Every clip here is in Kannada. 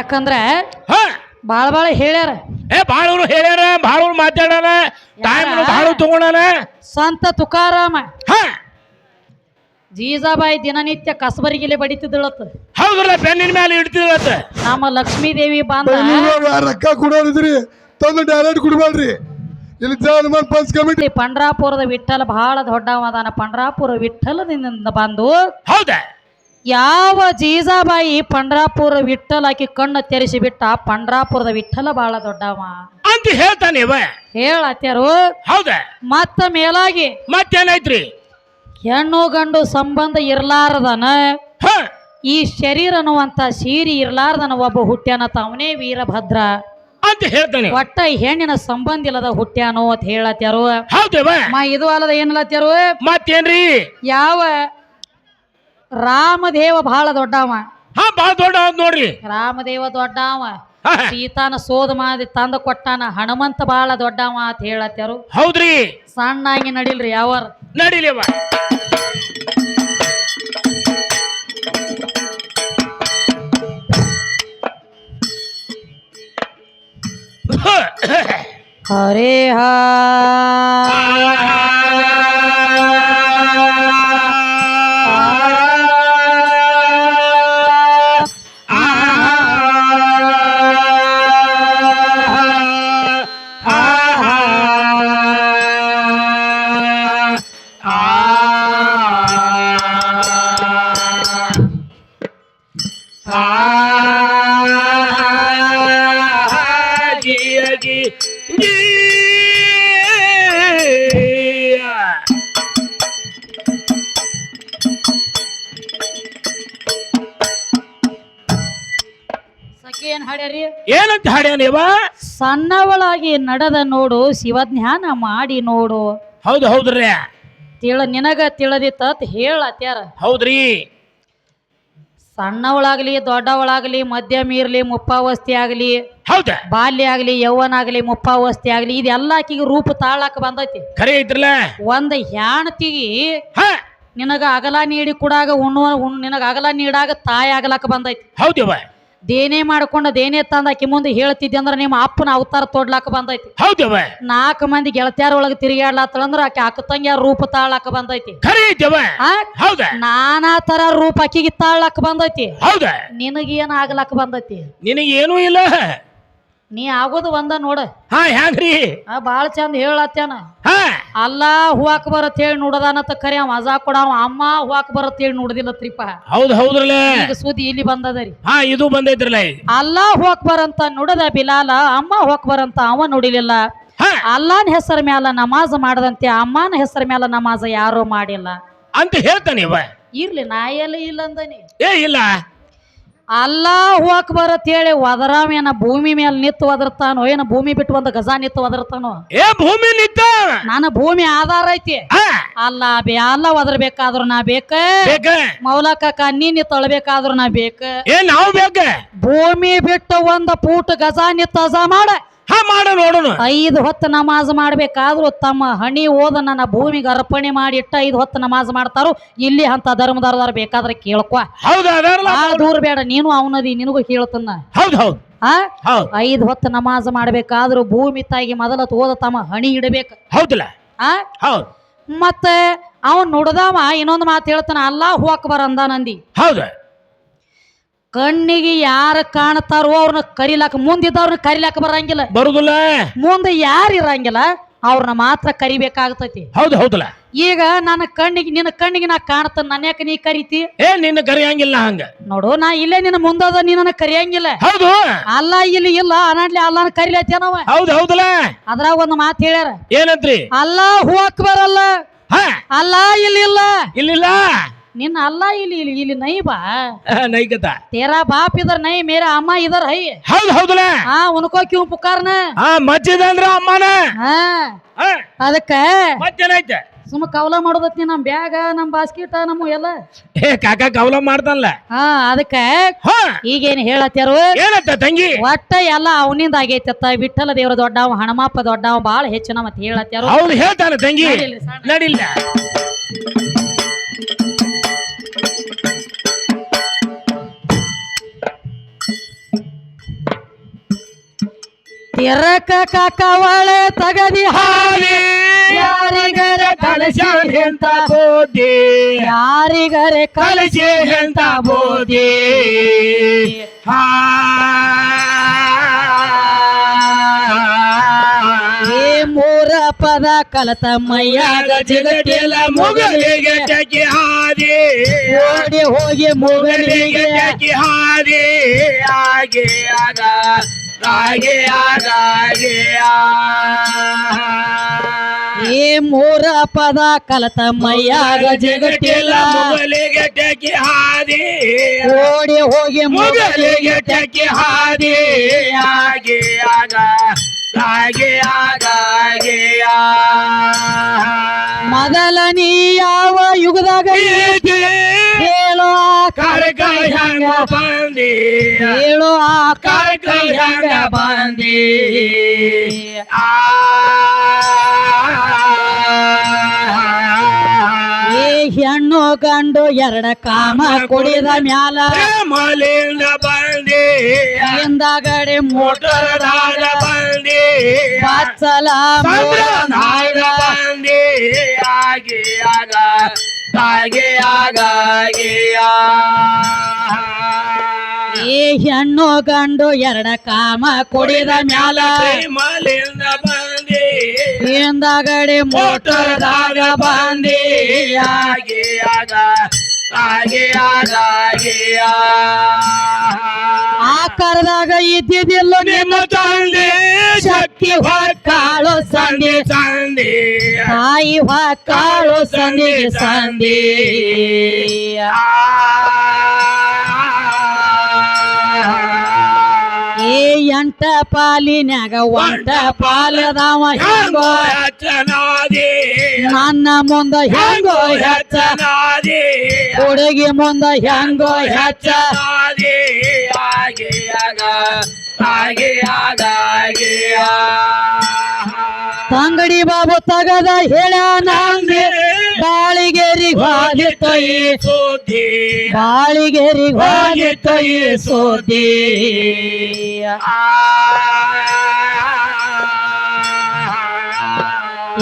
ಯಾಕಂದ್ರ ಹಾ. ಬಾಳ ಬಾಳ ಹೇಳ್ಯಾರ. ಏ ಬಾಳವ್ರು ಹೇಳ್ಯಾರ ಬಾಳವ್ರು ಮಾತಾಡ್ಯಾರ ಟೈಮ್ ಬಾಳ ತಗೊಂಡಾನ ಸಂತ ತುಕಾರಾಮ. ಹಾ. ಜೀಜಾಬಾಯಿ ದಿನನಿತ್ಯ ಕಸಬರಿಗಿಲೆ ಬಡಿತಿದ್ದಳತ್ತ. ಹೌದ್ರಲ್ಲ ಬೆನ್ನಿನ ಮೇಲೆ ಇಡ್ತಿದ್ರತ್ತ ನಮ್ಮ ಲಕ್ಷ್ಮೀ ದೇವಿ ಬಂದ ರೊಕ್ಕ ಕೊಡೋರಿದ್ರಿ ತಂದು ಡೈರೆಕ್ಟ್ ಕುಡಬೇಡ್ರಿ. ಇಲ್ಲಿ ಜಾನಮನ್ ಪಂಚ್ ಕಮಿಟಿ. ಪಂಡ್ರಾಪುರದ ವಿಠಲ ಬಹಳ ದೊಡ್ಡವದಾನ ಪಂಡ್ರಾಪುರ ವಿಠಲದಿಂದ ಬಂದು ಹೌದಾ? ಯಾವ ಜೀಜಾಬಾಯಿ ಪಂಡ್ರಾಪುರ ವಿಠಲ್ ಆಕಿ ಕಣ್ಣು ತೆರೆಸಿ ಬಿಟ್ಟ ಪಂಡ್ರಾಪುರದ ವಿಠಲ ಬಹಳ ದೊಡ್ಡವ. ಅಂತ ಹೇಳ್ತಾನೆ ಹೇಳತ್ಯಾರು? ಹೌದ? ಮತ್ತ ಮೇಲಾಗಿ ಮತ್ತೇನೈತ್ರಿ ಹೆಣ್ಣು ಗಂಡು ಸಂಬಂಧ ಇರ್ಲಾರದನ. ಈ ಶರೀರ ಅನ್ನುವಂತ ಸೀರಿ ಇರ್ಲಾರ್ದನ ಒಬ್ಬ ಹುಟ್ಟ್ಯಾನ ತಾವನೇ ವೀರಭದ್ರ. ಅಂತ ಹೇಳ್ತಾನೆ ಒಟ್ಟ ಹೆಣ್ಣಿನ ಸಂಬಂಧ ಇಲ್ಲದ ಹುಟ್ಟ್ಯಾನೋ ಅಂತ ಹೇಳತ್ಯಾರು. ಇದು ಅಲ್ಲದ ಏನಲ್ಲತ್ಯಾರು ಮತ್ತೇನ್ರಿ? ಯಾವ ರಾಮದೇವ ಬಹಳ ದೊಡ್ಡವ. ಹಾ ಬಾಳ ದೊಡ್ಡ ನೋಡ್ರಿ. ರಾಮದೇವ ದೊಡ್ಡವ. ಸೀತಾನ ಸೋದ ಮಾಡಿ ತಂದ ಕೊಟ್ಟಾನ ಹನುಮಂತ ಬಹಳ ದೊಡ್ಡವ ಅಂತ ಹೇಳತ್ತಾರು. ಹೌದ್ರಿ. ಸಣ್ಣಾಗಿ ನಡಿಲ್ರಿ ಯಾವ್ರ. ನಡಿಲಿವ ಹರೇ ಹಾ. ಸಣ್ಣವಳಾಗಿ ನಡೆದ ನೋಡು ಶಿವಜ್ಞಾನ ಮಾಡಿ ನೋಡು. ಹೌದು ಹೌದ್ರಿ ತಿಳ ನಿನಗ ತಿಳಿದಿತ್ತ ಹೇಳತ್ಯಾರ ಹೌದ್ರಿ ಸಣ್ಣವಳಾಗ್ಲಿ ದೊಡ್ಡವಳಾಗ್ಲಿ ಮಧ್ಯಮ ಇರ್ಲಿ ಮುಪ್ಪಾವಸ್ತಿ ಆಗ್ಲಿ ಹೌದ. ಬಾಲ್ಯ ಆಗ್ಲಿ ಯೌವನ ಆಗ್ಲಿ ಮುಪ್ಪಾವಸ್ತಿ ಆಗ್ಲಿ ಇದೆಲ್ಲ ಆಕಿಗೆ ರೂಪ ತಾಳಕ್ ಬಂದೈತಿ. ಖರೆ ಐತ್ರಲ್ಲ. ಒಂದ್ ಹೆಣ್ತಿಗಿ ಹಾ. ನಿನಗ ಅಗಲ ನೀಡಿ ಕೂಡ ಉಣ್ಣುವ ಉಣ್ ನಿನಗ ಅಗಲ ನೀಡಾಗ ತಾಯಿ ಆಗ್ಲಾಕ ಬಂದೈತಿ. ಹೌದವ ದೇನೇ ಮಾಡ್ಕೊಂಡು ದೇನೇ ತಂದ ಆಕಿ ಮುಂದೆ ಹೇಳ್ತಿದ್ದೆ ಅಂದ್ರ ನಿಮ್ಮ ಅಪ್ಪನ ಅವತಾರ ತೋಡ್ಲಾಕ ಬಂದೈತಿ. ಹೌದವ ನಾಲ್ಕು ಮಂದಿ ಗೆಳತ್ಯಾರ ಒಳಗೆ ತಿರುಗಾಡ್ಲಾತ್ತಳಂದ್ರ ಆಕೆ ಅಕ್ಕ ತಂಗಿಯ ರೂಪ ತಾಳ್ಲಾಕ ಬಂದೈತಿ. ಖರೆ ಐತವ ಆ? ಹೌದ. ನಾನಾ ತರ ರೂಪ ಆಕಿಗೆ ತಾಳ್ಲಾಕ ಬಂದೈತಿ. ಹೌದ. ನಿನಗೇನ್ ಆಗ್ಲಾಕ ಬಂದೈತಿ? ನಿನಗೇನೂ ಇಲ್ಲ. ನೀ ಆಗೋದು ಒಂದ ನೋಡ. ಹಾ ಹ್ಯಾಂಗ್ರಿ? ಆ ಬಾಳ ಚಂದ ಹೇಳತ್ತೇನ. ಹಾ. ಅಲ್ಲ ಹೂವಾಕ್ ಬರತ್ ಹೇಳಿ ನೋಡದಾನತ್ತ ಖರೆ ಅವ ಮಜಾ ಕೊಡವ ಅಮ್ಮ ಹೂವಾಕ್ ಬರತ್ ಹೇಳಿ ನೋಡುದಿಲ್ಲ ತ್ರಿಪ ಹೌದ್ ಹೌದ್ರಲ್ಲ? ಈಗ ಸುದ್ದಿ ಇಲ್ಲಿ ಬಂದದರಿ. ಹಾ ಇದು ಬಂದೈತ್ರಲ್ಲ? ಅಲ್ಲ ಹೋಗ್ ಬರಂತ ನೋಡದ ಬಿಲಾಲ ಅಮ್ಮ ಹೋಗ್ ಬರಂತ ಅವ ನೋಡಿಲಿಲ್ಲ. ಹಾ. ಅಲ್ಲಾನ್ ಹೆಸರ ಮ್ಯಾಲ ನಮಾಜ್ ಮಾಡದಂತೆ ಅಮ್ಮನ ಹೆಸರ ಮ್ಯಾಲ ನಮಾಜ್ ಯಾರು ಮಾಡಿಲ್ಲ. ಅಂತ ಹೇಳ್ತಾನೆ ಇವ. ಇರ್ಲಿ ನಾ ಎಲ್ಲ ಇಲ್ಲ ಅಂದನಿ. ಏ ಇಲ್ಲ. ಅಲ್ಲಾ ಹೋಗಕ್ ಬರತ್ ಹೇಳಿ ಏನ ಭೂಮಿ ಮೇಲೆ ನಿತ್ತು ಒದರ್ತಾನೋ ಏನ ಭೂಮಿ ಬಿಟ್ಟು ಒಂದು ಗಜಾ ನಿತ್ತು ಒದರ್ತಾನೋ? ಏ ಭೂಮಿ ನಿತ್ತ ನನ್ನ ಭೂಮಿ ಆಧಾರ ಐತಿ. ಅಲ್ಲ ಬೇ ಅಲ್ಲ ಒದರ್ಬೇಕಾದ್ರು ನಾ ಬೇಕ? ಮೌಲಕ ನೀ ತೊಳಬೇಕಾದ್ರು ನಾ ಬೇಕ? ಏ ನಾವು ಬೇಕ? ಭೂಮಿ ಬಿಟ್ಟು ಒಂದ ಪೂಟ್ ಗಜಾ ನಿತ್ತ ಅಜ ಮಾಡ. ಹಾ ಮಾಡ ನೋಡೋಣ ಐದು ಹೊತ್ತು ನಮಾಜ್ ಮಾಡ್ಬೇಕಾದ್ರು ತಮ್ಮ ಹಣಿ ಓದ ನನ್ನ ಭೂಮಿಗೆ ಅರ್ಪಣೆ ಮಾಡಿ ಇಟ್ಟ ಐದು ಹೊತ್ತು ನಮಾಜ್ ಮಾಡ್ತಾರೋ ಇಲ್ಲಿ ಅಂತ ಧರ್ಮದಾರದಾರ ಬೇಕಾದ್ರೆ ಕೇಳ್ಕೊ. ಹೌದಾ ಅದಾರಲ್ಲ ದೂರ ಬೇಡ ನೀನು ಅವನದಿ ನಿನಗೂ ಕೇಳ್ತನ್ನ ಹೌದು ಹೌದು. ಆ? ಹೌದು. ಐದು ಹೊತ್ತು ನಮಾಜ್ ಮಾಡ್ಬೇಕಾದ್ರೂ ಭೂಮಿ ತಾಯಿಗೆ ಮೊದಲ ಓದ ತಮ್ಮ ಹಣಿ ಇಡಬೇಕು. ಹೌದಿಲ್ಲ ಆ? ಹೌದು. ಮತ್ತೆ ಅವನ್ ನುಡ್ದವ ಇನ್ನೊಂದು ಮಾತು ಹೇಳ್ತಾನ ಅಲ್ಲಾ ಹೋಗಕ್ ಬರಂದ ನಂದಿ ಹೌದ. ಕಣ್ಣಿಗೆ ಯಾರು ಕಾಣ್ತಾರೋ ಅವ್ರನ್ನ ಕರಿಲಾಕ ಮುಂದಿದ್ದವ್ರನ್ನ ಕರಿಲಾಕ ಬರಂಗಿಲ್ಲ. ಬರುದಿಲ್ಲ. ಮುಂದೆ ಯಾರು ಇರಂಗಿಲ್ಲ ಅವ್ರನ್ನ ಮಾತ್ರ ಕರಿಬೇಕಾಗ್ತೈತಿ. ಹೌದು ಹೌದಲ್ಲ. ಈಗ ನನ್ನ ಕಣ್ಣಿಗೆ ನಿನ್ನ ಕಣ್ಣಿಗೆ ನಾ ಕಾಣ್ತಾನ ನನ್ನ ಯಾಕೆ ನೀ ಕರಿತಿ? ಏ ನಿನ್ನ ಕರಿಯಂಗಿಲ್ಲ ಹಂಗ. ನೋಡು ನಾ ಇಲ್ಲೇ ನಿನ್ನ ಮುಂದದ ನೀ ನನ್ನ ಕರಿಯಂಗಿಲ್ಲ. ಹೌದು. ಅಲ್ಲ ಇಲ್ಲಿ ಇಲ್ಲ ಅನಾಡ್ಲಿ ಅಲ್ಲನ ಕರಿಲತ್ತೇನವ ಹೌದು ಹೌದಲ್ಲ. ಅದ್ರಾಗ ಒಂದು ಮಾತು ಹೇಳ್ಯಾರ. ಏನಂತ್ರಿ? ಅಲ್ಲ ಹೂವಕ್ ಬರಲ್ಲ ಹಾ. ಅಲ್ಲ ಇಲ್ಲಿ ಇಲ್ಲ. ಇಲ್ಲಿಲ್ಲ. ನಿನ್ನ ಅಲ್ಲ ಇಲ್ಲಿ ಇಲ್ಲಿ ಇಲ್ಲಿ ನೈ ಬಾ. ತೇರಾ ಬಾಪ್ ಇದರ ನೈ ಮೇರ ಅಮ್ಮ ಇದರ ಹೈ. ಹೌದು ಹೌದು ಹಾ ಉನ್ಕೋ ಕ್ಯೂ ಪುಕಾರ್ನ. ಹಾ ಮಜ್ಜಿದ ಅಂದ್ರ ಅಮ್ಮನ? ಹಾ ಅದಕ್ಕ ಮತ್ತೇನೈತೆ ಸುಮ್ಮ ಕವಲ ಮಾಡೋದತ್ತಿ ನಮ್ ಬ್ಯಾಗ ನಮ್ ಬಾಸ್ಕೆಟ್ ನಮ್ಮ ಎಲ್ಲ. ಏ ಕಾಕ ಕವಲ ಮಾಡ್ದಲ್ಲ ಹಾ ಅದಕ್ಕ ಈಗೇನ್ ಹೇಳತ್ತಾರು ಏನತ್ತ ತಂಗಿ? ಒಟ್ಟ ಎಲ್ಲ ಅವನಿಂದ ಆಗೈತತ್ತ. ಬಿಟ್ಟಲ್ಲ ದೇವ್ರ ದೊಡ್ಡವ ಹಣಮಾಪ ದೊಡ್ಡವ ಬಾಳ ಹೆಚ್ಚಿನ ಮತ್ತೆ ಹೇಳತ್ತಾರು ಹೌದು ಹೇಳ್ತಾನೆ ತಂಗಿ. ನಡಿಲ್ಲ ತಿರಕ ಕಕವಳೆ ತಗದಿ ಹಾಲಿ. ಯಾರಿಗರೆ ಕಲಸಿ ಎಂತ ಬೋಧಿ. ಯಾರಿಗರೆ ಕಲಸಿ ಎಂತ ಬೋಧಿ. ಹಾ. ಮೂರ ಪದ ಕಲತ ಮೈಯಾಗ ಜಗತ್ತಿಲ್ಲ ಮುಗಲಿಗೆ ಟಕಿ ಹಾದಿ. ಓಡಿ ಹೋಗಿ ಮುಗಲಿಗೆ. ಜಗಿ ಟಕಿ ಹಾದಿ. ಆಗ ಆಗ ಏ ಮೂರ ಪದ ಕಲತ ಮೈಯಾಗ ಜಗತ್ತಿಲ್ಲ. ಮುಗಲಿಗೆ ಟಕಿ ಹಾದಿ. ಓಡಿ ಹೋಗಿ ಮುಗಲಿಗೆ ಟಕಿ ಹಾದಿ. ಆಗೇ ಆಗ. ಮೊದಲ ನೀ ಯಾವ ಯುಗದಾಗ ಹೇಳೋ ಆ ಹೆಂಗ ಬಂದಿ. ಹೇಳೋ ಆ ಕರಕ ಹೆಂಗ ಬಂದಿ. ಆ. ಹೆಣ್ಣು ಕಂಡು ಎರಡ ಕಾಮ ಕುಡಿದ ಮ್ಯಾಲ. ಮಲಿಂದ ಬಂದಿ. ಹಿಂದಗಡೆ ಮೋಟರ್ ಬಂದಿ ಬಚ್ಚಲ ಸಂದ್ರನಾಗ ಬಂದಿ ಆಗಿ ಆಗ ಹಾಗೆ ಆಗ ಈ ಹೆಣ್ಣು ಗಂಡು ಎರಡ ಕಾಮ ಕುಡಿದ ಮ್ಯಾಲ. ಮಲಿಂದ ಬಂದಿ. ಹಿಂದಗಡೆ ಮೋಟರ್ದಾಗ ಮೋಟರದಾಗ ಬಂದಿ ಆಗ ಹಾಗೆ ಆಗ ಆ. ಆಕಾರದಾಗ ಇದ್ದಿದ್ದಿಲ್ಲ ನಿಮ್ಮ ತಂದೆ ಶಕ್ತಿ ಕಾಳು ಸಂಧಿ ಸಂಧಿ. ಸಂಧಿ. ತಾಯಿ ಕಾಳು ಸಂಧಿಗೆ ಸಂಧಿ ಏ ಎಂಟ ಪಾಲಿನ್ಯಾಗ ಒಂಟ ಪಾಲದವ ಹೆಂಗೋ ನನ್ನ ಮುಂದ ಹೆಂಗೋ ಹೆಚ್ಚ ಹುಡುಗಿ ಮುಂದ ಹೆಂಗೋ ಹೆಚ್ಚ ತಂಗಡಿ ಬಾಬು ತಗದ ಹೇಳ ನಂದಿ. ಬಾಳಿಗೇರಿ ತೈ ಈ ಬಾಳಿಗೇರಿ ಹೋಗಿ ತೈ ಸುದ್ದಿ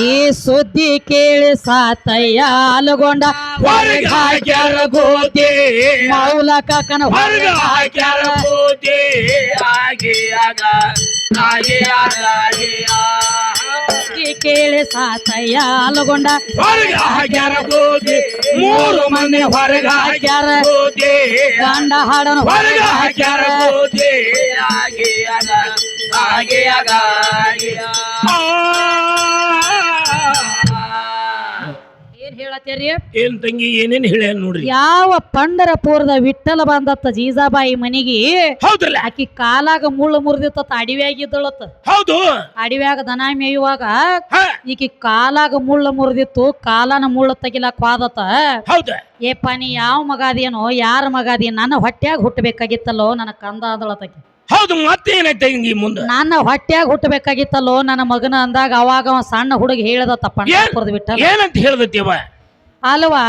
ಈ ಸುದ್ದಿ ಕೇಳಿ ಸಾತಯ್ಯ ಅಲಗೊಂಡ. ಹೊರಗ ಹಾಕ್ಯಾರ ಗೋದಿ ಮೌಲ ಕಾಕನ ಹೊರಗ ಹಾಕ್ಯಾರ ಗೋದಿ ಹಾಗೆ ಆಗ ಹಾಗೆ ಆಗ ಹಾಗೆ ಆ. ಸುದ್ದಿ ಕೇಳಿ ಸಾತಯ್ಯ ಅಲಗೊಂಡ. ಹೊರಗ ಹಾಕ್ಯಾರ ಗೋದಿ ಮೂರು ಮಂದಿ ಹೊರಗ ಹಾಕ್ಯಾರ. ಗೋದಿ ಗಂಡ ಹಾಡನ ಹೊರಗ ಹಾಕ್ಯಾರ. ಗೋದಿ ಹಾಗೆ ಆಗ ಹಾಗೆ ಆಗ ಏನ್ ತಂಗಿ ಏನೇನ್ ಹೇಳ್ಯಾನ ನೋಡ್ರಿ? ಯಾವ ಪಂಡರಪುರದ ವಿಠಲ ಬಂದತ್ತ ಜೀಜಾಬಾಯಿ ಮನೆಗೆ? ಹೌದಲ್ಲ ಆಕಿ ಕಾಲಾಗ ಮುಳ್ಳು ಮುರಿದಿತ್ತ ಅಡಿವ್ಯಾಗಿದ್ದಳತ್ತ ಹೌದು. ಅಡಿವ್ಯಾಗ ದನ ಮೇಯುವಾಗ ಈಕಿ ಕಾಲಾಗ ಮುಳ್ಳು ಮುರಿದಿತ್ತು ಕಾಲನ ಮುಳ್ಳು ತೆಗಿಲಕ್ ವಾದತ್ತ. ಹೌದ. ಏಪ್ಪ ನೀ ಯಾವ ಮಗಾದೇನೋ ಯಾರ ಮಗಾದಿ ನನ್ನ ಹೊಟ್ಯಾಗ ಹುಟ್ಟಬೇಕಾಗಿತ್ತಲ್ಲೋ ನನ್ನ ಕಂದ ಅದಳತಕಿ ಹೌದು ಮತ್ತೇನೈತೆ ಹಿಂಗೆ ಮುಂದೆ? ನನ್ನ ಹೊಟ್ಯಾಗ ಹುಟ್ಟಬೇಕಾಗಿತ್ತಲ್ಲೋ ನನ್ನ ಮಗನ ಅಂದಾಗ ಅವಾಗ ಅವ ಸಣ್ಣ ಹುಡುಗ ಹೇಳದತ್ತಪ್ಪ ಏನಂತ ಹೇಳ್ದತ್ತೀವ? ಅಲ್ವಾ?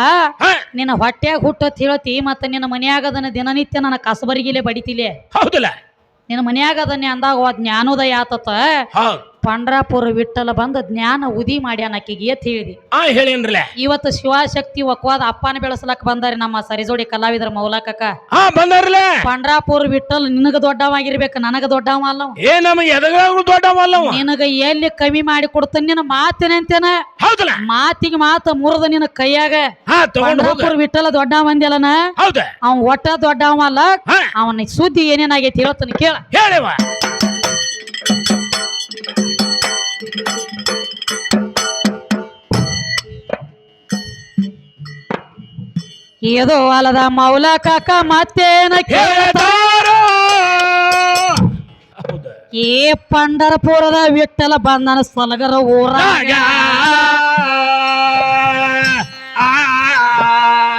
ನಿನ್ನ ಹೊಟ್ಯಾಗ ಹುಟ್ಟತ್ ಹೇಳ್ತಿ ಮತ್ತೆ ನಿನ್ನ ಮನ್ಯಾಗ ಅದನ್ನ ದಿನನಿತ್ಯ ನನ್ನ ಕಸಬರಿಗಿಲೆ ಬಡಿತಿಲೆ. ಹೌದಲ್ಲ. ನಿನ್ನ ಮನ್ಯಾಗ ಅದನ್ನೇ ಅಂದಾಗ ಅದ್ ಜ್ಞಾನೋದಯ ಆತತ. ಪಂಡ್ರಾಪುರ ವಿಠಲ ಬಂದ ಜ್ಞಾನ ಉದಿ ಮಾಡ್ಯಾನ ಆಕಿಗೆ ಎತ್ ಹೇಳಿದಿ. ಆ ಹೇಳಿನ್ರಲ್ಲ ಇವತ್ತು ಶಿವಶಕ್ತಿ ಒಕ್ವಾದ ಅಪ್ಪನ ಬೆಳೆಸಲಕ್ ಬಂದಾರಿ ನಮ್ಮ ಸರಿಜೋಡಿ ಕಲಾವಿದರ ಮೌಲಕಕ್ಕ. ಹಾ ಬಂದಾರಲ್ಲ ಪಂಡ್ರಾಪುರ ವಿಠಲ್ ನಿನಗ ದೊಡ್ಡವಾಗಿರ್ಬೇಕು ನನಗ ದೊಡ್ಡವ ಅಲ್ಲ ಅವ. ಏ ನಮ್ಮ ಎದಗಾಗಳು ದೊಡ್ಡವಲ್ಲವ ನಿನಗ ಎಲ್ಲಿ ಕಮ್ಮಿ ಮಾಡಿ ಕೊಡ್ತಾನೆ ನಿನ್ನ ಮಾತಿನಂತೇನ ಹೌದಲ್ಲ. ಮಾತಿಗೆ ಮಾತ ಮುರಿದ ನಿನ್ನ ಕೈಯಾಗ. ಹಾ ತಗೊಂಡ್ ಹೋಗ. ಪಂಡ್ರಾಪುರ ವಿಠಲ ದೊಡ್ಡ ಮಂದಿಯಲ್ಲನ ಹೌದ. ಅವ ಒಟ್ಟ ದೊಡ್ಡವ ಅಲ್ಲ. ಹಾ. ಅವನ ಸುದ್ದಿ ಏನೇನಾಗೈತಿ ಹೇಳ್ತಾನೆ ಕೇಳ. ಹೇಳಿವ ಇದು ಅಲ್ಲದ ಮೌಲ ಕಾಕ ಮತ್ತೇನ ಕೇಳ ಹೇಳ್ತಾರೋ ಹೌದ ಏ ಪಂಡರಪುರದ ವಿಠಲ ಬಂದನ ಸಲಗರ ಊರಾಗ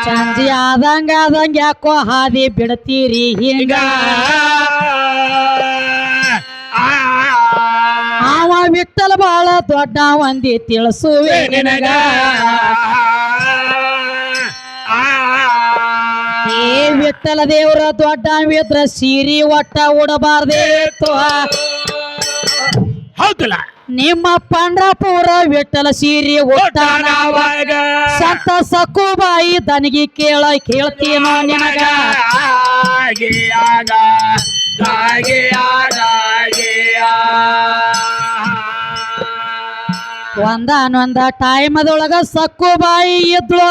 ಚಂದಿ ಆದಂಗ ಆದಂಗ ಯಾಕೋ ಹಾದಿ ಬಿಡತೀರಿ ಹಿಂಗ? ಅವ ವಿಠಲ ಬಾಳ ದೊಡ್ಡ ಒಂದಿ ತಿಳಿಸುವೆ ನಿನಗ. ಏ ವಿಠಲ ದೇವ್ರ ದೊಡ್ಡ ವಿದ್ರ ಸೀರಿ ಒಟ್ಟ ಉಡಬಾರ್ದೇತು ಹೌದಲ್ಲ? ನಿಮ್ಮ ಪಂಡ್ರಾಪುರ ವಿಠಲ ಸೀರಿ ಒಟ್ಟಾನ ಒಟ್ಟಾನವಾಗ ಸಂತ ಸಕ್ಕುಬಾಯಿ ದನಿಗೆ ಕೇಳ ಕೇಳ್ತೀನ ನಿನಗ? ಒಂದಾನೊಂದ ಟೈಮದೊಳಗ ಸಕ್ಕುಬಾಯಿ ಇದ್ಳು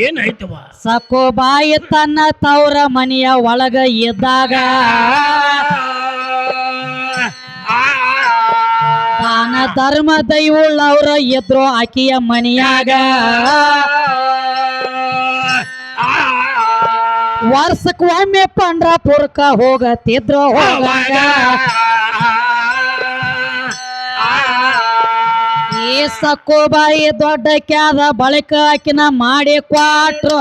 ಏನಾಯ್ತವ ಬಾಯಿ ತನ್ನ ತವರ ಮನೆಯ ಒಳಗ ಇದ್ದಾಗ ತಾನ ಧರ್ಮ ದೈವುಳ್ಳವ್ರ ಇದ್ರು ಆಕೆಯ ಮನೆಯಾಗ. ವರ್ಷಕ್ಕೊಮ್ಮೆ ಒಮ್ಮೆ ಪಂಡ್ರಾಪುರಕ್ಕ ಹೋಗತಿದ್ರು ಹೋಗಾಗ. ಸಕ್ಕುಬಾಯಿ ದೊಡ್ಡ ಕ್ಯಾದ ಬಳಕ ಹಾಕಿನ ಮಾಡಿ ಕೊಟ್ರು.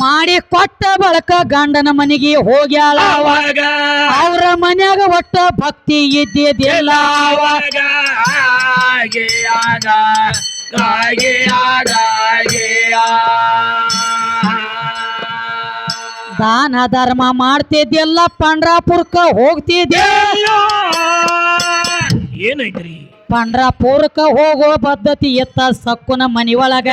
ಮಾಡಿ ಕೊಟ್ಟ ಬಳಕ ಗಂಡನ ಮನೆಗೆ ಹೋಗ್ಯಾಳ ಅವ. ಅವಾಗ ಅವ್ರ ಮನ್ಯಾಗ ಒಟ್ಟ ಭಕ್ತಿ ಇದ್ದಿದ್ದಿಲ್ಲ. ಅವ. ಅವಾಗ ದಾನ ಧರ್ಮ ಮಾಡ್ತಿದ್ದಿಲ್ಲ ಪಂಡ್ರಾಪುರ್ಕ ಹೋಗ್ತಿದ್ದೆ ಏನೈತ್ರಿ ಪಂಡ್ರಾಪುರಕ್ಕ ಹೋಗೋ ಪದ್ಧತಿ ಎತ್ತ ಸಕ್ಕುನ ಮನಿ ಒಳಗ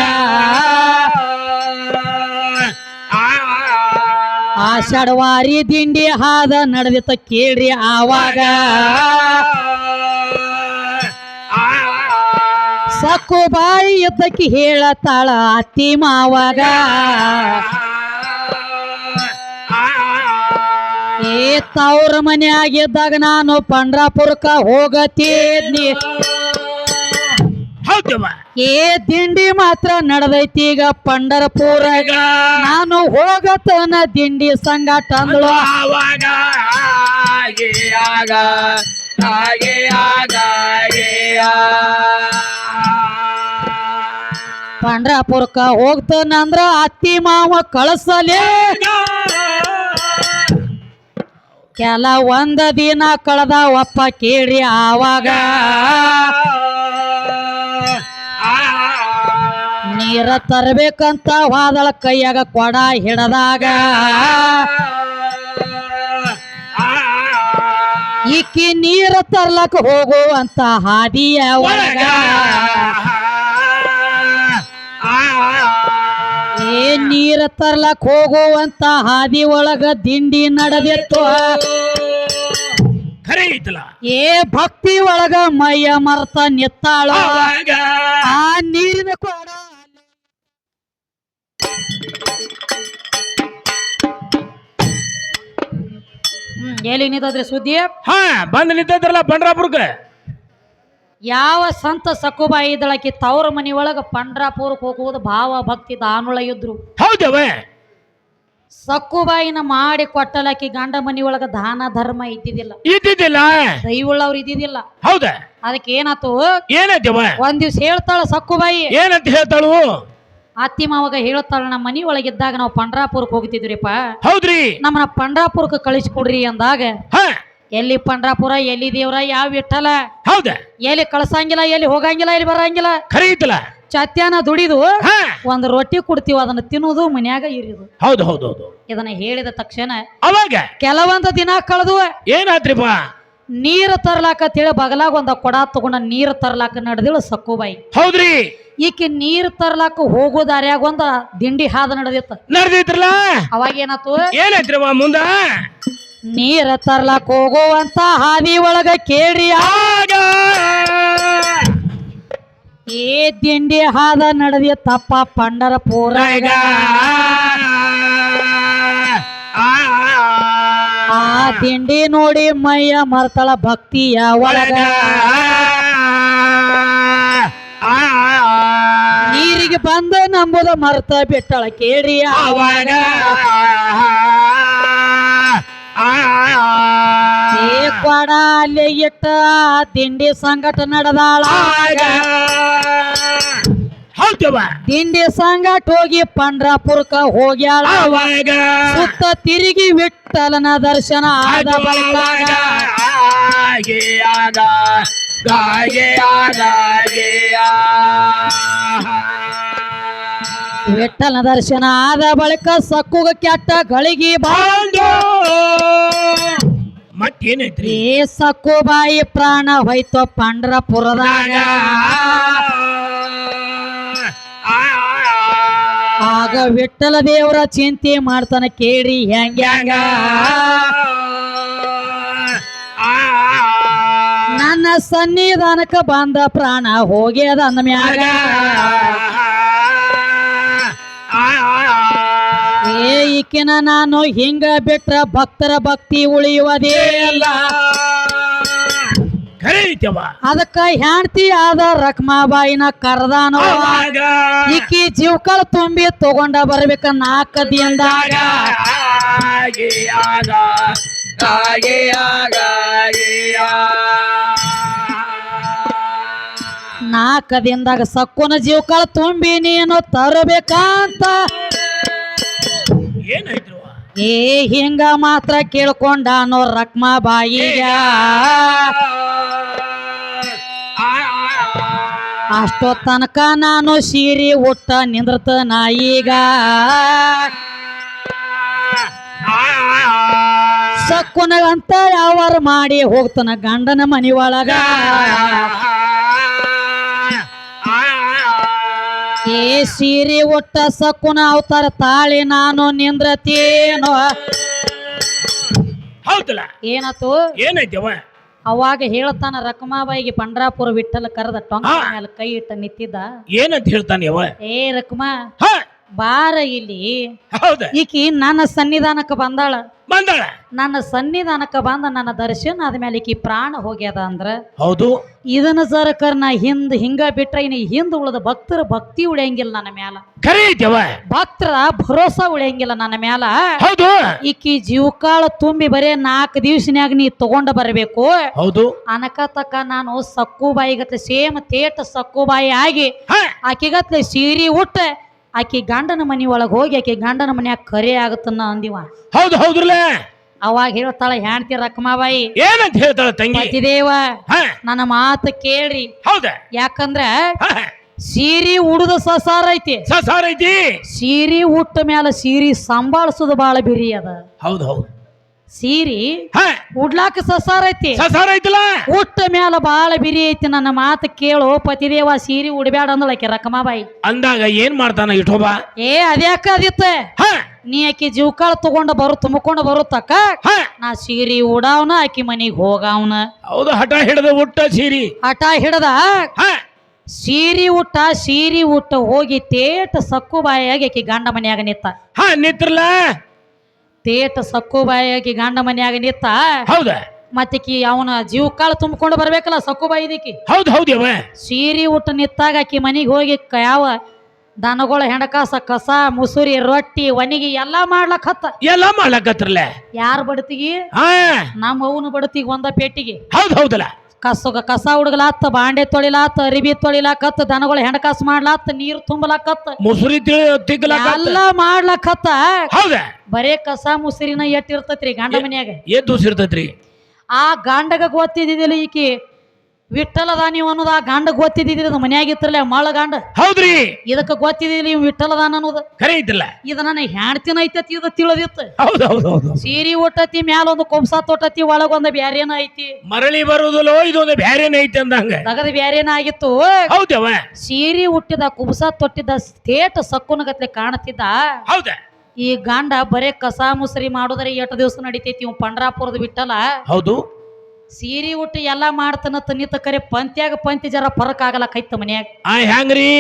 ಆಷಾಢವಾರಿ ದಿಂಡಿ ಹಾದ ನಡೆದಿತ್ತ ಕೇಳ್ರಿ ಆವಾಗ. ಸಕ್ಕು ಬಾಯಿ ಇದ್ದಕ್ಕೆ ಹೇಳತಾಳ ಅತ್ತಿ ಮಾವಾಗ. ಏ ತವ್ರ ಮನೆಯಾಗಿದ್ದಾಗ ನಾನು ಪಂಡ್ರಾಪುರಕ್ಕ ಹೋಗತಿದ್ನಿ. ಏ ದಿಂಡಿ ಮಾತ್ರ ನಡೆದೈತಿ ಈಗ ಪಂಡರಪುರ ನಾನು ಹೋಗತನ ದಿಂಡಿ ಸಂಗಾಟ ಅಂದ್ಳು ಆವಾಗ ಆಗಿಯಾಗ ಆಗಿಯಾಗ ಪಂಡ್ರಾಪುರಕ್ಕ ಹೋಗ್ತಾನಂದ್ರ ಅತ್ತಿ ಮಾವ ಕಳಸಲೇ. ಕೆಲ ಒಂದ ದಿನ ಕಳೆದ ಒಪ್ಪ ಕೇಳಿ ಆವಾಗ, ನೀರ ತರ್ಬೇಕಂತ ವಾದಳ ಕೈಯಾಗ ಕೊಡ ಹಿಡದಾಗ, ಈಕಿ ನೀರ ತರ್ಲಕ್ ಹೋಗುವಂತ ಹಾದಿಯ ಒಳಗ ಏ ನೀರ ತರ್ಲಕ್ ಹೋಗುವಂತ ಹಾದಿ ಒಳಗ ದಿಂಡಿ ನಡೆದಿತ್ತು. ಖರೆ ಐತಲ್ಲ ಏ ಭಕ್ತಿ ಒಳಗ ಮೈಯ ಮರ್ತ ನಿತ್ತಾಳ. ಆ ನೀರಿನ ಕೊಡ. ಹ್ಮ್ ಎಲ್ಲಿ ನಿಂತದ್ರಿ ಸುದ್ದಿ? ಹಾ ಬಂದ್ ನಿಂತೈತ್ರಲ್ಲ ಪಂಡ್ರಾಪುರಕ್ಕೆ ಯಾವ ಸಂತ ಸಕುಬಾಯಿ ಇದ್ದಳಕಿ ತವ್ರ ಮನಿ ಒಳಗ ಪಂಡ್ರಾಪುರಕ್ಕೆ ಹೋಗುವುದು ಭಾವ ಭಕ್ತಿ ದಾನುಳ ಇದ್ರು. ಹೌದವೇ? ಸಕ್ಕುಬಾಯಿನ ಮಾಡಿ ಕೊಟ್ಟಲಕಿ ಗಂಡ ಮನಿ ಒಳಗ ದಾನ ಧರ್ಮ ಇದ್ದಿದ್ದಿಲ್ಲ. ಇದ್ದಿದ್ದಿಲ್ಲ? ದೈವುಳ್ಳವ್ರು ಇದ್ದಿದ್ದಿಲ್ಲ. ಹೌದ? ಅದಕ್ಕೆ ಏನಾತು? ಏನೈತವ ಒಂದ್ ದಿವ್ಸ ಹೇಳ್ತಾಳ ಸಕ್ಕುಬಾಯಿ ಏನಂತ ಹೇಳ್ತಾಳು? ಅತ್ತಿ ಮಾವಾಗ ಹೇಳ್ತಾಳ ನಮ್ಮ ಮನಿ ಒಳಗಿದ್ದಾಗ ನಾವು ಪಂಡ್ರಾಪುರಕ್ಕೆ ಹೋಗ್ತಿದ್ವಿರಿಪ್ಪ. ಹೌದ್ರಿ. ನಮ್ಮನ್ನ ಪಂಡ್ರಾಪುರಕ್ಕೆ ಕಳಿಸ್ಕೊಡ್ರಿ ಅಂದಾಗ ಎಲ್ಲಿ ಪಂಡ್ರಾಪುರ ಎಲ್ಲಿ ದೇವ್ರ ಯಾವ ವಿಠಲ ಹೌದ? ಎಲ್ಲಿ ಕಳ್ಸಂಗಿಲ್ಲ ಎಲ್ಲಿ ಹೋಗಂಗಿಲ್ಲ ಎಲ್ಲಿ ಬರಂಗಿಲ್ಲ? ಖರೀದಿಲ್ಲ ಚತ್ಯಾನ ದುಡಿದು ಒಂದ್ ರೊಟ್ಟಿ ಕೊಡ್ತೀವಿ ಅದನ್ನ ತಿನ್ನುದು ಮನ್ಯಾಗ ಇರಿದು. ಹೌದು ಹೌದು ಹೌದು. ಇದನ್ನ ಹೇಳಿದ ತಕ್ಷಣ ಅವಾಗ? ಕೆಲವೊಂದು ದಿನ ಕಳೆದು ಏನಾದ್ರಿಪ ನೀರು ತರ್ಲಾಕ ತಿಳಿ ಬಗಲಾಗ ಒಂದ ಕೊಡ ತಗೊಂಡ ನೀರು ತರ್ಲಾಕ ನಡೆದಿಳು ಸಕ್ಕುಬಾಯಿ. ಹೌದ್ರಿ. ಈಕೆ ನೀರು ತರ್ಲಾಕ ಹೋಗೋ ದಾರ್ಯಾಗ ಒಂದ ದಿಂಡಿ ಹಾದ ನಡೆದಿತ್ತ. ನಡೆದಿತ್ತಲ್ಲ? ಅವಾಗ ಏನಾತು ಏನಾಯ್ತ್ರಿ ಮುಂದ? ನೀರ ತರ್ಲಾಕ್ ಹೋಗುವಂತ ಹಾದಿ ಒಳಗ ಕೇಳಿ ಆಗ! ಏ ದಿಂಡಿ ಹಾದ ನಡೆದಿತ್ತಪ್ಪ ಪಂಡರಪುರಗ ಆ! ತಿಂಡಿ ನೋಡಿ ಮೈಯ ಮರ್ತಳ ಭಕ್ತಿಯ ಒಳಗ! ನೀರಿಗೆ ಬಂದ ನಂಬುದ ಮರ್ತ ಬಿಟ್ಟಳ ಕೇಳಿ ಅವಾಗ ಕೊಡ ಅಲ್ಲೇ ಇಟ್ಟ ತಿಂಡಿ ಸಂಗಟ ನಡೆದಾಳ ತಿಂಡಿ ಸಂಗಟ ಹೋಗಿ ಪಂಡ್ರಾಪುರಕ ಹೋಗ್ಯಾಳ. ಅವಾಗ ಸುತ್ತ ತಿರುಗಿ ವಿಠಲನ ದರ್ಶನ ಆದ ಬಳಿಕ ವಿಠಲನ ದರ್ಶನ ಆದ ಬಳಿಕ ಸಕ್ಕುಗ ಕೆಟ್ಟ ಗಳಿಗೆ ಬಾಂಡು. ಮತ್ತೇನೈತ್ರಿ? ಏ ಸಕ್ಕುಬಾಯಿ ಪ್ರಾಣ ಹೋಯ್ತು ಪಂಡ್ರಪುರದಾಗ. ಆಗ ವಿಠಲ ದೇವರ ಚಿಂತೆ ಮಾಡ್ತಾನೆ ಕೇಳಿ ಹೆಂಗ್ಯಾಂಗ ನನ್ನ ಸನ್ನಿಧಾನಕ್ಕ ಬಂದ ಪ್ರಾಣ ಹೋಗ್ಯದ ಅಂದ ಮ್ಯಾಗ. ಏ ಈಕಿನ ನಾನು ಹಿಂಗ ಬಿಟ್ರ ಭಕ್ತರ ಭಕ್ತಿ ಉಳಿಯುವುದೇ ಅಲ್ಲ. ಅದಕ್ಕ ಹೆಂಡ್ತಿ ಆದ ರಕ್ಮಾಬಾಯಿನ ಕರ್ದಾನೋ ಈಕಿ ಜೀವಕಳ ತುಂಬಿ ತಗೊಂಡ ಬರ್ಬೇಕ ನಾಲ್ಕ ದಿನದಾಗ ನಾಲ್ಕ ದಿನದಾಗ ಸಕ್ಕುನ ಜೀವಕಳ ತುಂಬಿ ನೀನು ತರಬೇಕಂತ. ಏನಾಯ್ತು ಏ ಹಿಂಗ ಮಾತ್ರ ಕೇಳ್ಕೊಂಡಾನೋ ರಕ್ಮಾಬಾಯಿಗ ಅಷ್ಟೋ ತನಕ ನಾನು ಸೀರಿ ಉಟ್ಟ ನಿಂದ್ರತ ನಾಯಿಗ ಸಕ್ಕುನಗಂತ ಯಾವಾರ ಮಾಡಿ ಹೋಗ್ತಾನ ಗಂಡನ ಮನಿ ಒಳಗ ಏ ಸೀರೆ ಒಟ್ಟ ಸಕ್ಕುನ ಅವತಾರ ತಾಳಿ ನಾನು ನಿಂದ್ರತೇನೋ. ಹೌದಲ್ಲ? ಏನಾತು? ಏನೈತವ ಅವಾಗ ಹೇಳ್ತಾನ ರಕಮಾಬಾಯಿಗೆ ಪಂಡ್ರಾಪುರ ವಿಠಲ್ ಕರೆದ ಟೊಂಕ ಮೇಲೆ ಕೈ ಇಟ್ಟ ನಿಂತಿದ್ದ. ಏನಂತ ಹೇಳ್ತಾನೆ ಏ ರಕ್ಮಾ ಬಾರ ಇಲ್ಲಿ. ಹೌದ. ಈಕಿ ನನ್ನ ಸನ್ನಿಧಾನಕ್ಕೆ ಬಂದಾಳ. ಬಂದಾಳ. ನನ್ನ ಸನ್ನಿಧಾನಕ್ಕೆ ಬಂದ ನನ್ನ ದರ್ಶನ ಆದ್ಮೇಲೆ ಈಕಿ ಪ್ರಾಣ ಹೋಗ್ಯದ ಅಂದ್ರ ಹೌದು. ಇದನ್ನ ಸರಕರ್ ನಾ ಹಿಂದ್ ಹಿಂಗ ಬಿಟ್ರೆ ಇನ್ನು ಹಿಂದ್ ಉಳದ ಭಕ್ತರ ಭಕ್ತಿ ಉಳಿಯಂಗಿಲ್ಲ ನನ್ನ ಮ್ಯಾಲ. ಖರೆ ಐತವ ಭಕ್ತರ ಭರೋಸಾ ಉಳಿಯಂಗಿಲ್ಲ ನನ್ನ ಮ್ಯಾಲ. ಹೌದು. ಈಕಿ ಜೀವಕಾಳ ತುಂಬಿ ಬರೇ ನಾಲ್ಕು ದಿವಸನ್ಯಾಗ ನೀ ತಗೊಂಡ ಬರಬೇಕು. ಹೌದು. ಅನಕತಕ್ಕ ನಾನು ಸಕ್ಕುಬಾಯಿಗತ್ಲೆ ಸೇಮ್ ತೇಟ ಸಕ್ಕುಬಾಯಿ ಆಗಿ ಹ. ಆಕಿಗತ್ಲೆ ಸೀರೆ ಉಟ್ಟ ಆಕಿ ಗಂಡನ ಮನಿ ಒಳಗೆ ಹೋಗಿ ಆಕಿ ಗಂಡನ ಮನ್ಯಾಗ ಕರೆ ಆಗತ್ತನ್ನ ಅಂದಿವ. ಹೌದು ಹೌದ್ರಲ್ಲ? ಅವಾಗ ಹೇಳ್ತಾಳ ಹೆಣ್ತಿ ರಕ್ಮಾಬಾಯಿ ಏನಂತ ಹೇಳ್ತಾಳ ತಂಗಿ? ಪತಿದೇವ ಹ. ನನ್ನ ಮಾತು ಕೇಳ್ರಿ. ಹೌದ? ಯಾಕಂದ್ರ ಸೀರಿ ಸೀರೆ ಉಡುದ ಸಸಾರ ಐತಿ. ಸಸಾರ ಐತಿ? ಸೀರಿ ಉಟ್ಟ ಮ್ಯಾಲ ಸೀರಿ ಸಂಭಾಳಿಸೋದು ಬಾಳ ಬಿರಿ ಅದ. ಹೌದು ಹೌದು. ಸೀರೆ ಉಡ್ಲಾಕ ಸಸಾರ ಐತಿ. ಸಸಾರ ಐತಿಲ್ಲ? ಉಟ್ಟ ಮ್ಯಾಲ ಬಾಳ ಬಿರಿ ಐತಿ. ನನ್ನ ಮಾತು ಕೇಳು. ಪತಿದೇವ ಸೀರಿ ಉಡ್ಬ್ಯಾಡ ಅಂದಳಕ್ಕೆ ರಕಮಾಬಾಯಿ. ಅಂದಾಗ ಏನ್ ಮಾಡ್ತಾನ ಇಟೋಬ ಏ ಅದ್ಯಾಕ ಅದಿತ್ತ? ನೀ ಆಕಿ ಜೀವಕಾಳ ತಗೊಂಡ ಬರು ತುಂಬಿಕೊಂಡು ಬರುತ್ತಕ್ಕ ಹ! ನಾ ಸೀರಿ ಉಡಾವ್ನ ಆಕಿ ಮನಿಗ್ ಹೋಗಾವ್ನ. ಹೌದು ಹಠ ಹಿಡದ ಉಟ್ಟ ಸೀರಿ. ಹಠ ಹಿಡದ? ಸೀರಿ ಉಟ್ಟ ಸೀರೆ ಉಟ್ಟ ಹೋಗಿ ತೇಟ ಸಕ್ಕು ಬಾಯಾಗಿ ಆಕಿ ಗಂಡ ಮನ್ಯಾಗ ನಿತ್ತ. ಹಾ ನಿತ್ರಲ್ಲ ತೇಟ ಸಕ್ಕು ಬಾಯಾಗಿ ಗಂಡ ಮನ್ಯಾಗ ನಿತ್ತ ಹೌದ? ಮತ್ತಿಕಿ ಅವನ ಜೀವಕಾಳ ತುಂಬಿಕೊಂಡು ಬರ್ಬೇಕಲ್ಲ ಸಕ್ಕು ಬಾಯಿದಿಕಿ ಹೌದು ಹೌದು ಯವ ಸೀರಿ ಊಟ ನಿತ್ತಾಗ ಆಕಿ ಮನೆಗೆ ಹೋಗಿ ಕ- ಯಾವ ದನಗಳ ಹೆಣಕಾಸ ಕಸ ಮುಸುರಿ ರೊಟ್ಟಿ ಒಣಗಿ ಎಲ್ಲಾ ಮಾಡ್ಲಕ್ ಹತ್ತ. ಎಲ್ಲ ಮಾಡ್ಲಕತ್ರಲ್ಲ ಯಾರ ಬಡತಿಗಿ? ಹಾ. ನಮ್ಮ ಅವನು ಬಡತಿಗೆ ಒಂದ ಪೇಟಿಗೆ. ಹೌದು ಹೌದಲ್ಲ. ಕಸ ಕಸ ಹುಡುಗಲಾತ್ ಬಾಂಡೆ ತೊಳಿಲಾತ್ ಅರಿಬಿ ತೊಳಿಲಾಕತ್ ದನಗಳು ಹೆಣಕಾಸ ಮಾಡ್ಲಾತ್ ನೀರು ತುಂಬಲಾಕತ್ ಮುಸುರಿ ಎಲ್ಲ ಮಾಡ್ಲಾಕತ್ತ. ಹೌದ? ಬರೇ ಕಸ ಮುಸುರಿನ ಎಟ್ಟಿರ್ತತ್ರಿ ಗಂಡ ಮನ್ಯಾಗ? ಏನ್ ದೂಸಿರ್ತೈತ್ರಿ ಆ ಗಂಡಗ ಗೊತ್ತಿದ್ದಿಲ್ಲ ಈಕಿ. ವಿಠಲದ ನೀವು ಅನ್ನೋದು ಆ ಗಂಡ ಗೊತ್ತಿದ್ದಿದ್ರಿ ಮನ್ಯಾಗ ಇತ್ರಲ್ಲ ಮಳ ಗಂಡ? ಹೌದ್ರಿ. ಇದಕ್ಕ ಗೊತ್ತಿದ್ದಿಲ್ಲ ನೀವು ವಿಠಲದಾನ ಅನ್ನೋದು? ಖರೆ ಇದ್ದಿಲ್ಲ. ಇದು ನನ್ನ ಹೆಣ್ತಿನ ಐತತಿ ಇದು ತಿಳಿದಿತ್ತು. ಹೌದು ಹೌದು ಹೌದು ಸೀರಿ ಒಟ್ಟತಿ ಮ್ಯಾಲ ಒಂದು ಕೊಂಬ್ಸ ತೊಟ್ಟತಿ ಒಳಗೊಂದ ಬ್ಯಾರೇನ ಐತಿ. ಮರಳಿ ಬರುದಿಲ್ಲೋ ಇದೊಂದು ಬ್ಯಾರೇನ ಐತಿ ಅಂದಂಗ. ತಗದ ಬ್ಯಾರೇನ ಆಗಿತ್ತು. ಹೌದವ ಸೀರಿ ಹುಟ್ಟಿದ ಕುಬಸ ತೊಟ್ಟಿದ್ದ ಸಕ್ಕುನ ಸಕ್ಕುನಗತ್ಲೆ ಕಾಣತಿದ್ದ. ಹೌದ. ಈ ಗಂಡ ಬರೇ ಕಸ ಮುಸರಿ ಮಾಡೋದ್ರೆ ಎಷ್ಟು ದಿವಸ ನಡಿತೈತಿ ಇವ್ ಪಂಡ್ರಾಪುರದ ಬಿಟ್ಟಲ್ಲ ಹೌದು. ಸೀರೆ ಉಟ್ಟು ಎಲ್ಲಾ ಮಾಡ್ತಾನ ತನ್ನಿತ ಕರೆ ಪಂತ್ಯಾಗ ಪಂತಿ ಜರ ಫರಕ್ ಆಗಲ್ಲ ಕೈತ ಮನ್ಯಾಗ. ಆ ಹೆಂಗ್ರಿ?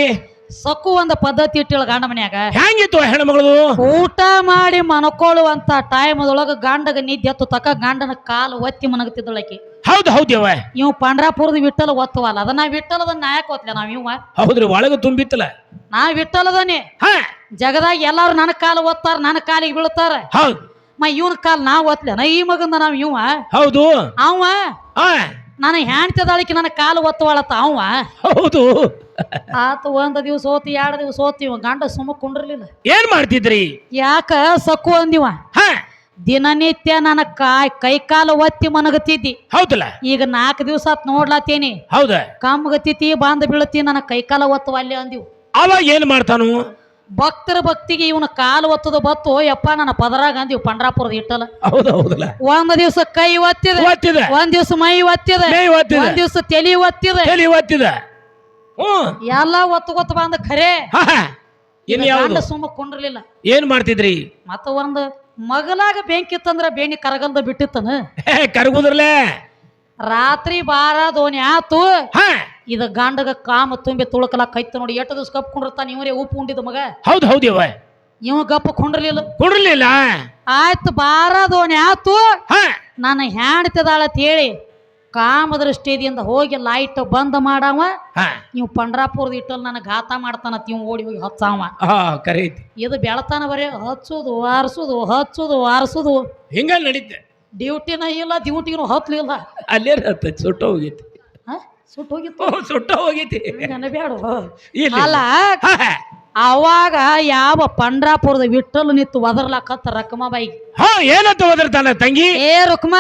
ಸಕ್ಕು ಒಂದ ಪದ್ಧತಿ ಇಟ್ಟಿಳ ಗಂಡ ಮನ್ಯಾಗ. ಹೆಂಗಿತ್ತು ಹೆಣ್ಮಗಳು ಊಟ ಮಾಡಿ ಮನ್ಕೊಳ್ಳುವಂತ ಟೈಮದೊಳಗ ಗಂಡಗ ನಿದ್ದೆ ಹತ್ತು ತಕ ಗಂಡನ ಕಾಲು ಒತ್ತಿ ಮನಗತಿದ್ದಳಕಿ ಹೌದು ಹೌದ್ಯವ ಇವ್ ಪಂಡ್ರಾಪುರದ ವಿಠಲ ಒತ್ತವಲ್ಲ ಅದನ್ನ ವಿಠಲದ ನಾಯಕ ಒತ್ಲೆ ನಾವ್ ಇವ ಹೌದ್ರಿ ಒಳಗ ತುಂಬಿತ್ತಲ್ಲ. ನಾ ವಿಠಲದನಿ ಜಗದಾಗ ಎಲ್ಲಾರು ನನ್ನ ಕಾಲು ಒತ್ತಾರ ನನ್ನ ಕಾಲಿಗೆ ಬೀಳ್ತಾರ. ಹೌದು. ಮ ಇವನ ಕಾಲ್ ನಾ ಒತ್ತಲೇನ ಈ ಮಗಂದ ನಾವ್ ಇವ. ಹೌದು. ಅವ. ನನ್ನ ಹೆಣ್ತಿದಾಳಿಕೆ ನನ್ನ ಕಾಲು ಒತ್ತವಾಳತ್ತ ಅವ. ಹೌದು. ಆತ ಒಂದ್ ದಿವ್ಸ ಓತಿ ಎರಡ್ ದಿವ್ಸ ಓತಿ ಇವ ಗಂಡ ಸುಮ್ಮ ಕುಂಡ್ರಲಿಲ್ಲ. ಏನ್ ಮಾಡ್ತಿದ್ರಿ? ಯಾಕ ಸಕ್ಕು ಅಂದಿವ? ಹ. ದಿನನಿತ್ಯ ನನ್ನ ಕಾಯ್ ಕೈ ಕಾಲು ಒತ್ತಿ ಮನಗತಿದ್ದಿ. ಹೌದಲ್ಲ. ಈಗ ನಾಲ್ಕು ದಿವಸ ಆತ್ ನೋಡ್ಲಾತೀನಿ. ಹೌದ. ಕಮ್ಮಗತಿ ಬಾಂದ ಬೀಳತಿ ನನ್ನ ಕೈ ಕಾಲ ಒತ್ತವ ಅಲ್ಲಿ ಅಂದಿವು. ಅವಾಗ ಏನ್ ಮಾಡ್ತಾನು? ಭಕ್ತರ ಭಕ್ತಿಗೆ ಇವನ ಕಾಲು ಒತ್ತದ ಬತ್ತು ಯಪ್ಪ ನನ್ನ ಪದರಾಗ ಅಂದಿವ್ ಪಂಡ್ರಾಪುರದ ಇಟ್ಟಲ್ಲ ಹೌದು ಹೌದಲ್ಲ? ಒಂದ್ ದಿವ್ಸ ಕೈ ಒತ್ತಿದ ಒತ್ತಿದೆ. ಒಂದ್ ದಿವ್ಸ ಮೈ ಒತ್ತಿದ ಮೈ ಒತ್ತಿದ. ಒಂದ್ ದಿವ್ಸ ತಲಿ ಒತ್ತಿದ. ತಲೆ ಒತ್ತಿದ. ಹ್ಮ್ ಎಲ್ಲಾ ಒತ್ತು ಗೊತ್ತ ಬಂದ ಖರೆ. ಹಾ ಹಾ. ಇನ್ ಯಾವ್ದು? ಸುಮ್ಮ ಕುಂಡ್ರಲಿಲ್ಲ. ಏನ್ ಮಾಡ್ತಿದ್ರಿ? ಮತ್ತ ಒಂದ್ ಮಗಲಾಗ ಬೆಂಕಿ ಇತ್ತಂದ್ರ ಬೇಣಿ ಕರಗಲ್ದ ಬಿಟ್ಟಿತ್ತನ. ಕರಗುದ್ರಲೆ ಕರ್ಗುದ್ರಲೇ. ರಾತ್ರಿ ಬಾರ ದೋಣಿ ಆತು. ಹಾ. ಇದ ಗಂಡಗ ಕಾಮ ತುಂಬಿ ತುಳಕಲಾ ಕೈತ ನೋಡಿ ಎಷ್ಟು ದಿವಸ ಕಪ್ ಕುಂಡಿರ್ತಾನೆ ಇವರೇ ಉಪ್ಪು ಉಂಡಿದ ಮಗ. ಹೌದು ಹೌದು ಯವ್ವ. ಇವ ಗಪ್ಪ ಕುಂಡ್ರಲಿಲ್ಲ. ಕುಂಡ್ರಲಿಲ್ಲ? ಆಯ್ತು ಬಾರ ದೋಣಿ ಆತು ನಾನು ನನ್ನ ಹ್ಯಾಣ್ತಿದಾಳ ಅಂತ ಹೇಳಿ ಕಾಮ ದೃಷ್ಟಿಯಿಂದ ಹೋಗಿ ಲೈಟ್ ಬಂದ್ ಮಾಡವ. ಹಾ. ನೀವು ಪಂಡ್ರಾಪುರದ ಇಟ್ಟಲ್ಲಿ ನನಗೆ ಘಾತ ಮಾಡ್ತಾನ ಇವ್ ಓಡಿ ಹೋಗಿ ಹಚ್ಚಾವ. ಹಾ ಕರೆ ಐತಿ ಇದು ಬೆಳತಾನ ಬರೀ ಹಚ್ಚುದು ಆರಿಸುದು ಹಚ್ಚುದು ಆರಿಸುದು. ಹಿಂಗ ನಡೀತೆ. ಡ್ಯೂಟಿನ ಇಲ್ಲ ಡ್ಯೂಟಿನೂ ಹತ್ಲಿಲ್ಲ. ಅಲ್ಲೇ ಸುಟ್ಟ ಹೋಗೈತಿ ಹ? ಸುಟ್ಟು ಹೋಗಿತ್ತು ಸುಟ್ಟ ಹೋಗೈತಿ ಅಲ್ಲ. ಅವಾಗ ಯಾವ ಪಂಡ್ರಾಪುರದ ವಿಠಲ್ ನಿತ್ತು ಒದರ್ಲಾಕತ್ತ ರಕ್ಮ ಹಾ ಏನಂತ ಒದರ್ತಾನ ತಂಗಿ? ಏ ರುಕ್ಮ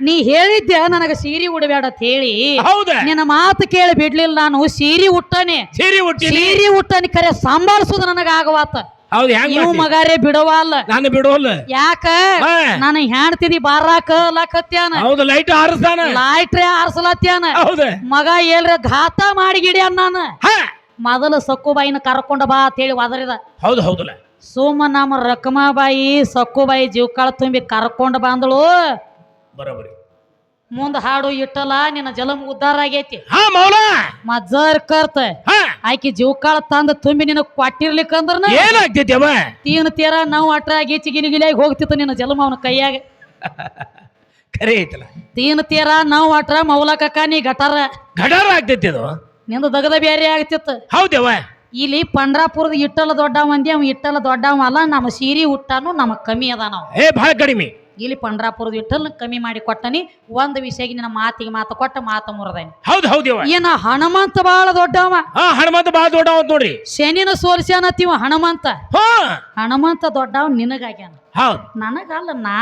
ನೀ ಹೇಳಿದ್ದೆ ನನಗ ಸೀರೆ ಉಡಬೇಡ ಅಂತ ಹೇಳಿ? ಹೌದ. ನಿನ್ನ ಮಾತು ಕೇಳಿ ಬಿಡ್ಲಿಲ್ಲ ನಾನು ಸೀರೆ ಉಟ್ಟನೆ. ಸೀರೆ ಸೀರೆ ಉಟ್ಟನಿ ಕರೆ ಸಂಭಾಳಿಸೋದು ನನಗ ಆಗವಾತ ಹೌದು ಹೆಂಗ್ ನೀವು? ಮಗಾರೇ ಬಿಡವಲ್ಲ. ನಾನು ಬಿಡೋಲ್ಲ. ಯಾಕ? ಹಾ. ನಾನು ಹೆಣ್ತಿದಿ ಬಾರಾಕ ಲಕ್ಕತ್ಯಾನ ಹೌದು ಲೈಟ್ ಹಾರಿಸ್ತಾನ ಲಾಯ್ಟ್ರೆ ಆರ್ಸಲತ್ಯಾನ. ಹೌದು. ಮಗ ಏಲ್ರ ಘಾತ ಮಾಡಿ ಗಿಡ್ಯಾನ ನಾನು. ಹಾ. ಮೊದಲು ಸಕ್ಕುಬಾಯಿನ ಕರ್ಕೊಂಡ ಬಾ ಅಂತ ಹೇಳಿ ಒದರಿದ ಹೌದು ಹೌದಲ್ಲ ಸೋಮ ನಮ್ಮ ರಕಮಾಬಾಯಿ ಸಕ್ಕುಬಾಯಿ ಜೀವಕಾಳ ತುಂಬಿ ಕರ್ಕೊಂಡ್ ಬಂದಳು. ಬರೋಬರಿ. ಮುಂದ ಹಾಡು ಇಟ್ಟಲ್ಲ ನಿನ್ನ ಜಲಮ್ ಉದ್ದಾರ ಆಗೈತಿ. ಹಾ ಮೌಲ. ಮಜರ್ ಕರ್ತ. ಹಾ. ಆಕಿ ಜೀವಕಾಳ ತಂದ ತುಂಬಿ ನಿನ್ನ ಕೊಟ್ಟಿರ್ಲಿಕ್ಕಂದ್ರ ಏನಾಗ್ತೈತಿ ಅವ? ತೀನ್ ತೀರ ನಾವು ಅಟ್ರ ಗೀಚಿ ಗಿಲಿ ಗಿಲಿಯಾಗಿ ಹೋಗ್ತಿತ್ತು ನಿನ್ನ ಜಲಮ ಅವನ ಕೈಯಾಗ. ಕರೆ ಐತಲ್ಲ. ತೀನ್ ತೀರ ನಾವು ಅಟ್ರ ಮೌಲಕ ನೀ ಗಟಾರ. ಗಡಾರ ಆಗ್ತೈತಿ ಅದು. ನಿಂದು ದಗದ ಬೇರೆ ಆಗ್ತಿತ್ತು. ಹೌದವ ಇಲ್ಲಿ ಪಂಡ್ರಾಪುರದ ಇಟ್ಟಲ ದೊಡ್ಡ ಮಂದಿ ಅವ ಇಟ್ಟಲ ದೊಡ್ಡವ ಅಲ್ಲ ನಮ್ಮ ಸೀರಿ ಹುಟ್ಟಾನು ನಮಗ್ ಕಮ್ಮಿ ಅದ ನಾವು. ಏ ಭಾಳ ಕಡಿಮೆ. ಇಲ್ಲಿ ಪಂಡ್ರಾಪುರದ ಇಟ್ಟಲ್ ಕಮ್ಮಿ ಮಾಡಿ ಕೊಟ್ಟನಿ ಒಂದು ವಿಷಯಕ್ಕೆ ನಿನ್ನ ಮಾತಿಗೆ ಮಾತು ಕೊಟ್ಟ ಮಾತು ಮುರಿದಾನಿ. ಹೌದು ಹೌದು ಏನ ಹನುಮಂತ ಬಹಳ ದೊಡ್ಡವ. ಹನುಮಂತ ಬಹಳ ದೊಡ್ಡವ ನೋಡ್ರಿ. ಶನಿನ ಸೋಲ್ಸ್ಯಾನತ್ತೀವ ಹನುಮಂತ ಹನುಮಂತ ದೊಡ್ಡವ ನಿನಗಾಗ್ಯಾನ. ಹೌದು. ನನಗಲ್ಲ ನಾ